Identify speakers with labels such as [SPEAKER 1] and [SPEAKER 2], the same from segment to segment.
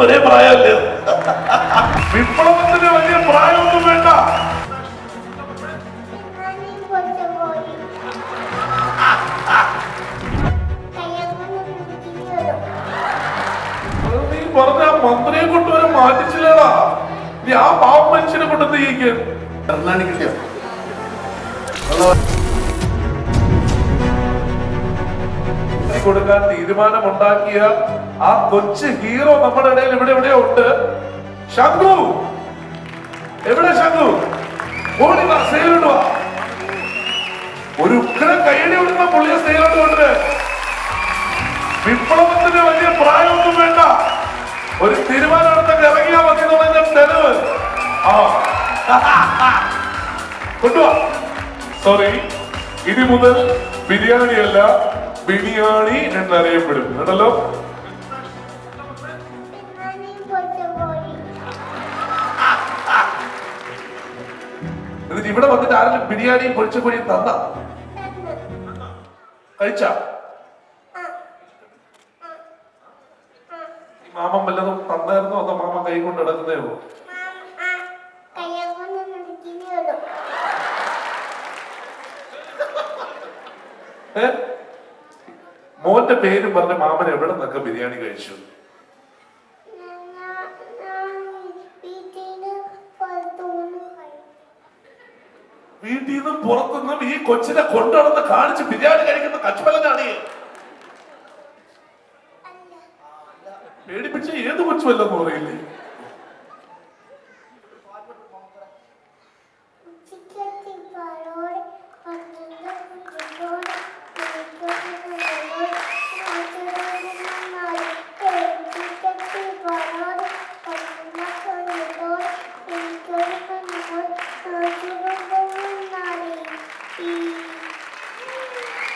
[SPEAKER 1] ഒരേ പ്രായമല്ലേ വിപ്ലവത്തിന് വലിയ പ്രായമൊന്നും വേണ്ട. നീ പറഞ്ഞ ആ മന്ത്രിയെ കൊണ്ടുവരെ മാറ്റിച്ചില്ലടാ. നീ ആ പാവം മനുഷ്യനെ കൊണ്ട്
[SPEAKER 2] ബെർണാണി കിട്ടിയോ?
[SPEAKER 1] കൊടുക്കാൻ തീരുമാനമുണ്ടാക്കിയ ആ കൊച്ചു ഹീറോ നമ്മുടെ ഇടയിൽ ഇവിടെ ഇവിടെ ഉണ്ട്. ശംഖു! എവിടെ ശംഖു? ഓടി വാ ഒരു ഉഗ്രം കൈയടി വിടുന്ന പുള്ളിയെ സേവിട്ട് കൊണ്ട് വിപ്ലവത്തിന് വലിയ പ്രായമൊന്നും വേണ്ട. ഒരു തീരുമാനം എടുത്തൊക്കെ ഇറങ്ങിയാൽ മതി എന്നുള്ളതിന്റെ തെളിവ് ആ. കൊണ്ടുവാ. സോറി ഇനി മുതൽ ബിരിയാണി അല്ല ബിരിയാണി എന്നറിയപ്പെടും കേട്ടല്ലോ എന്നിട്ട് ഇവിടെ വന്നിട്ട് ആരെങ്കിലും ബിരിയാണി പൊരിച്ച പൊടി തന്ന? കഴിച്ച? മാമൻ വല്ലതും തന്നായിരുന്നോ അതോ മാമ കൈ കൊണ്ട് നടക്കുന്നേ ഉള്ളൂ? മോന്റെ പേര് പറഞ്ഞ മാമൻ എവിടെ നിന്നൊക്കെ ബിരിയാണി കഴിച്ചു? വീട്ടിൽ നിന്നും പുറത്തുനിന്നും ഈ കൊച്ചിനെ കൊണ്ടുവന്ന് കാണിച്ച് ബിരിയാണി കഴിക്കുന്ന കച്ചുമലനാണ് പേടിപ്പിച്ച ഏത് കൊച്ചുമല്ലെന്ന് പറയില്ലേ?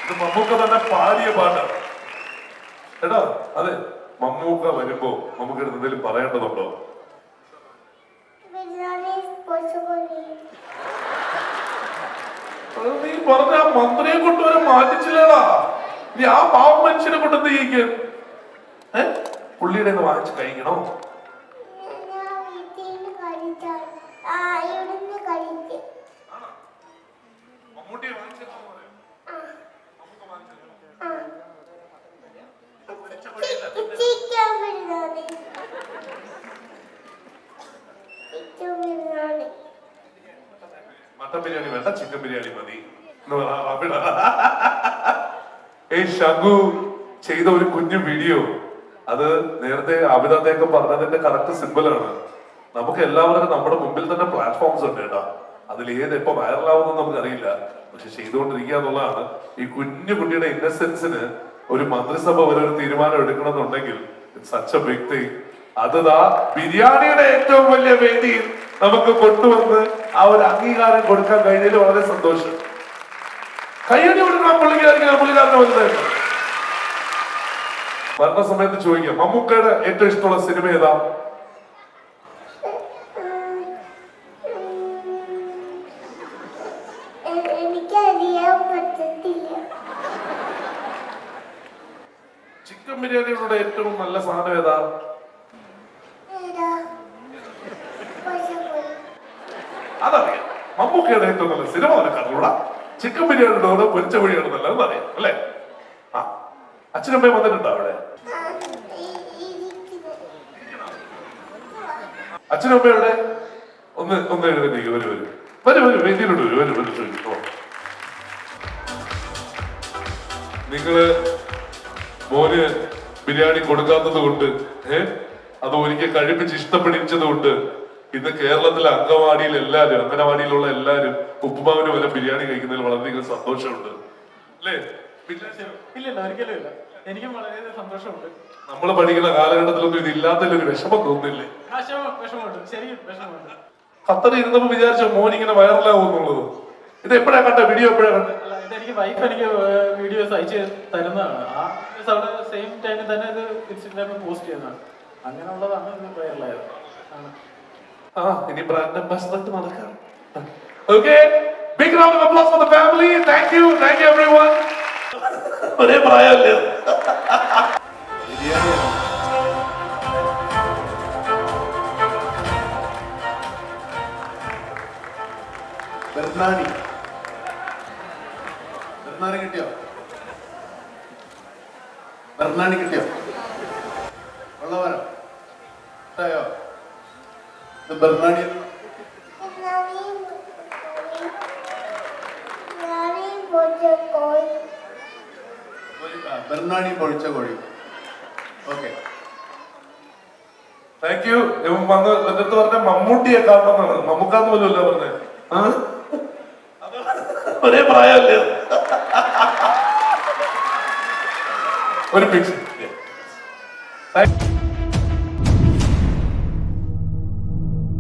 [SPEAKER 1] ഇത് മമ്മൂക്ക തന്നെ പാടിയ പാട്ടാണ്. എടാ അതെ മമ്മൂക്ക വരുമ്പോ നമുക്ക് എന്തെങ്കിലും പറയേണ്ടതുണ്ടോ? നീ പറഞ്ഞ ആ മന്ത്രിയെ കൊണ്ടുവരെ മാറ്റിച്ചില്ലടാ. നീ ആ പാവം മനുഷ്യനെ കൊണ്ട് നീക്ക് ഏ? പുള്ളിയുടെ വാങ്ങിച്ച് കഴിക്കണോ? മട്ടൻ ബിരിയാണി വേണ്ട ചിക്കൻ ബിരിയാണി മതി. ഏ. ഏയ് ചെയ്ത ഒരു കുഞ്ഞു വീഡിയോ. അത് നേരത്തെ അഭിനന്ദയൊക്കെ പറഞ്ഞതിന്റെ കറക്റ്റ് സിമ്പിൾ ആണ്. നമുക്ക് എല്ലാവർക്കും നമ്മുടെ മുമ്പിൽ തന്നെ പ്ലാറ്റ്ഫോംസ് ഉണ്ട് കേട്ടോ. അതിൽ ഏത് എപ്പോ വൈറലാവുന്നു നമുക്ക് അറിയില്ല പക്ഷെ ചെയ്തുകൊണ്ടിരിക്കുക എന്നുള്ളതാണ് ഈ കുഞ്ഞു കുട്ടിയുടെ ഇന്നസെൻസിന് ഒരു മന്ത്രിസഭ വരെ ഒരു തീരുമാനം എടുക്കണമെന്നുണ്ടെങ്കിൽ സച്ച് എ അത് ബിരിയാണിയുടെ ഏറ്റവും വലിയ വേദിയിൽ നമുക്ക് കൊണ്ടുവന്ന് ആ ഒരു അംഗീകാരം കൊടുക്കാൻ കഴിഞ്ഞതിൽ വളരെ സന്തോഷം. കയ്യടി കൊടുക്കണം പുള്ളിക്കാരിക്കാൻ പുള്ളിക്കാരനെ വലുതായിരുന്നു മരണ സമയത്ത് ചോദിക്കാം മമ്മൂക്കയുടെ ഏറ്റവും ഇഷ്ടമുള്ള സിനിമ ഏതാ?
[SPEAKER 3] എനിക്ക് എനിക്കറിയാൻ പറ്റത്തില്ല.
[SPEAKER 1] ചിക്കൻ ബിരിയാണിയുടെ ഏറ്റവും നല്ല സാധനം ഏതാ? അതറിയാം. മമ്മൂക്കയുടെ ഏറ്റവും നല്ല സിനിമ നടക്കാറുള്ള ചിക്കൻ ബിരിയാണിയുടെ പൊരിച്ച വഴിയാണ് നല്ലതെന്ന് അറിയാം അല്ലേ? ആ അച്ഛനമ്മയും വന്നിട്ടുണ്ടോ അവിടെ? അച്ഛനമ്മയുടെ ഒന്ന് ഒന്ന് എഴുതി വരും വരും. വരും വരും വേദിയിലോട്ട് വരും. വരും വരും നിങ്ങൾ മോന് ബിരിയാണി കൊടുക്കാത്തത് കൊണ്ട് ഏഹ് അത് ഒരിക്കൽ കഴിപ്പിച്ച് ഇഷ്ടപ്പെടിച്ചത് കൊണ്ട് ഇന്ന് കേരളത്തിലെ അംഗവാടിയിൽ എല്ലാരും അംഗനവാടിയിലുള്ള എല്ലാരും ഉപ്പുമാവിന് വരെ ബിരിയാണി കഴിക്കുന്നതിൽ വളരെയധികം സന്തോഷമുണ്ട്. അല്ലേ?
[SPEAKER 4] ഇല്ലില്ല ഒരിക്കലും ഇല്ല. എനിക്കും വളരെയധികം സന്തോഷമുണ്ട്.
[SPEAKER 1] നമ്മൾ പഠിക്കുന്ന കാലഘട്ടത്തിലൊന്നും ഇത് ഇല്ലാത്തതിൽ ഒരു വിഷമം തോന്നുന്നില്ലേ?
[SPEAKER 4] വിഷമം വിഷമമുണ്ട്. ശരിക്കും വിഷമമുണ്ട്.
[SPEAKER 1] ഖത്തറിൽ ഇരുന്നപ്പോ വിചാരിച്ച മോൻ ഇങ്ങനെ വൈറലാകുന്നുള്ളത് ഇത് എപ്പോഴാ കണ്ട വീഡിയോ എപ്പോഴാ കണ്ട
[SPEAKER 4] അല്ല വൈഫ് എനിക്ക് വീഡിയോസ് അയച്ച് തരുന്നതാണ്. ആ മീൻസ് അവിടെ സെയിം ടൈമിൽ തന്നെ ഇത് ഇൻസ്റ്റഗ്രാമിൽ പോസ്റ്റ് ചെയ്യുന്നതാണ് അങ്ങനെയുള്ളതാണ് ഇത് പ്രയറിലായത്
[SPEAKER 1] ആ ഇനി ബ്രാൻഡ് അംബാസിഡർ നടക്കാം. Okay big round of applause for the family thank you thank you everyone ഒരേ പ്രായമല്ലേ?
[SPEAKER 2] ബെർനാണി. ബെർനാണി കിട്ടിയോ? ബെർണാണി കിട്ടിയോ ഉള്ളവരോ ഇഷ്ടയോ? ഇത് ബെർണാണി ബെർണാണി പൊഴിച്ച കോഴി. ഓക്കെ.
[SPEAKER 1] താങ്ക് യു ഇവൻ വന്ന് എന്റെ അടുത്ത് പറഞ്ഞ മമ്മൂട്ടിയെ കാണണമെന്നാണ്. മമ്മൂക്കാന്ന് പോലും അല്ല പറഞ്ഞേ. ഒരേ പ്രായമല്ലേ? ഒരു പിക്ചർ